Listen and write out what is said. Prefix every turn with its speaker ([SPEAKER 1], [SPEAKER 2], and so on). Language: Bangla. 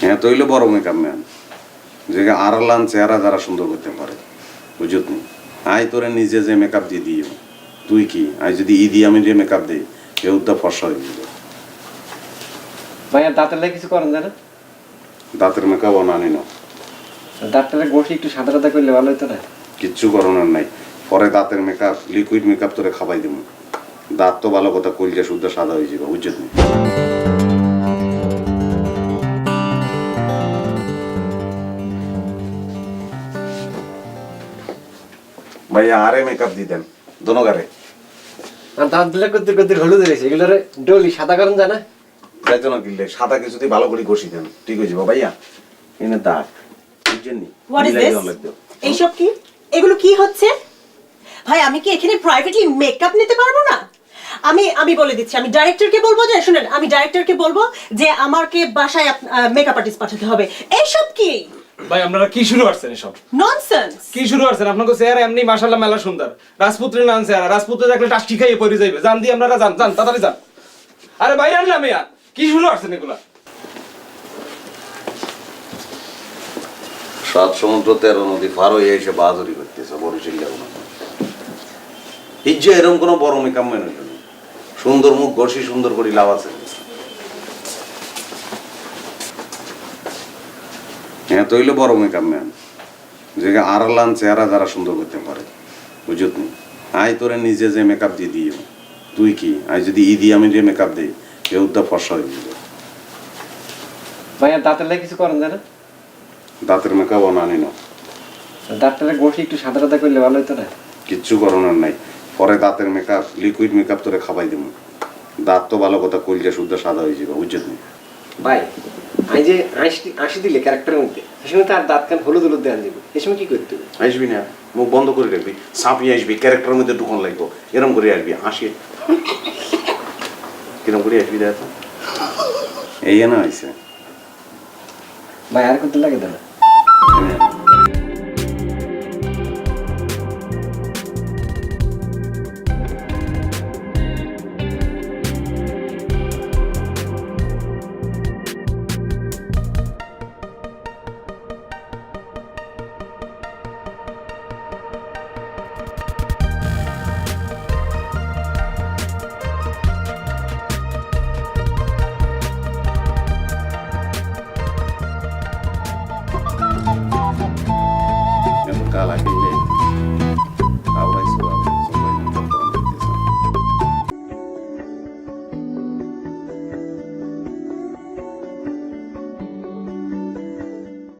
[SPEAKER 1] হ্যাঁ তৈলে বড় মেকআপ ম্যান যে আরলান চেহারা যারা সুন্দর করতে পারে। বুঝত নি আই তোরে নিজে যে মেকআপ দিয়ে দিও তুই কি? আই যদি ই দিয়ে আমি যে মেকআপ দিই এ উদ্যা ফর্সা হয়ে যাবে।
[SPEAKER 2] ভাইয়া দাঁতের লাগে কিছু করেন না
[SPEAKER 1] দাঁতের মেকআপ আনি না
[SPEAKER 2] দাঁতটারে বসে একটু সাদা সাদা করলে ভালো হতো না?
[SPEAKER 1] কিচ্ছু করণের নাই। পরে দাঁতের মেকআপ লিকুইড মেকআপ তোরে খাবাই দিব দাঁত তো ভালো কথা কইলে শুদ্ধ সাদা হয়ে যাবে বুঝত নি ভাইয়া আরে মেকআপ দিতেন দোনোগারে
[SPEAKER 2] আর দাঁত দিলে কদ্দুর কদ্দুর হলুদ রয়েছে এগুলোরে ডলি সাদা যায় না?
[SPEAKER 1] যাইতো না কিনলে সাদা কিছু দিয়ে ভালো করে ঘষি দেন। ঠিক হয়ে যাব ভাইয়া? এনে দাগ
[SPEAKER 3] হোয়াট ইজ দিস এইসব কি? এগুলো কি হচ্ছে? ভাই আমি কি এখানে প্রাইভেটলি মেকআপ নিতে পারব না? আমি আমি বলে দিচ্ছি আমি ডাইরেক্টরকে বলব যে শুনেন আমি ডাইরেক্টরকে বলব যে আমাকে বাসায় মেকআপ আর্টিস্ট পাঠাতে হবে। এইসব কি?
[SPEAKER 4] ভাই আপনারা কি শুরু করছেন এসব?
[SPEAKER 3] ননসেন্স
[SPEAKER 4] কি শুরু করছেন? আপনাকে চেহারা এমনি মাশাল্লাহ মেলা সুন্দর। রাজপুত্রের নাম চেহারা রাজপুত্র দেখলে টাস্টি খাইয়ে পড়ে যাইবে। জান দিয়ে আপনারা যান যান তাড়াতাড়ি যান। আরে ভাই আর না মেয়া কি শুরু করছেন এগুলা?
[SPEAKER 1] সাত সমুদ্র তেরো নদী পার হয়ে এসে বাহাদুরি করতেছে বরিশাল যাব না। হিজ্জা এরকম কোনো বড় মেনে সুন্দর মুখ ঘষি সুন্দর করে লাভ আছে। হ্যাঁ তৈলে বড় মেকআপ ম্যান যে আরলান চেহারা যারা সুন্দর করতে পারে বুঝত নি আই তোরে নিজে যে মেকআপ দিয়ে দিও। তুই কি? আই যদি ই দিয়ে আমি যে মেকআপ দিই এ উদ্যা ফর্সা হয়ে যাবে।
[SPEAKER 2] ভাইয়া দাঁতের লাগে কিছু করেন না
[SPEAKER 1] দাঁতের মেকআপ আনি না।
[SPEAKER 2] দাঁতটারে বসে একটু সাদা সাদা করলে ভালো হতো না?
[SPEAKER 1] কিচ্ছু করণের নাই। পরে দাঁতের মেকআপ লিকুইড মেকআপ তোরে খাবাই দিব দাঁত তো ভালো কথা কইলে শুদ্ধ সাদা হয়ে যাবে বুঝছত নি
[SPEAKER 2] ভাই আমি যে আইসি হাসি দিলে ক্যারেক্টারের মধ্যে সে সময় তার দাঁত কান হলুদ হলুদ দেন দিব সময় কি করতে হবে?
[SPEAKER 1] আসবি না মুখ বন্ধ করে রাখবি। সাপিয়ে আসবি ক্যারেক্টারের মধ্যে ঢুকন লাগবো। এরম করে আসবি হাসি। কিরম করে আসবি দেখ। এই না হয়েছে।
[SPEAKER 2] ভাই আর করতে লাগে
[SPEAKER 1] এনে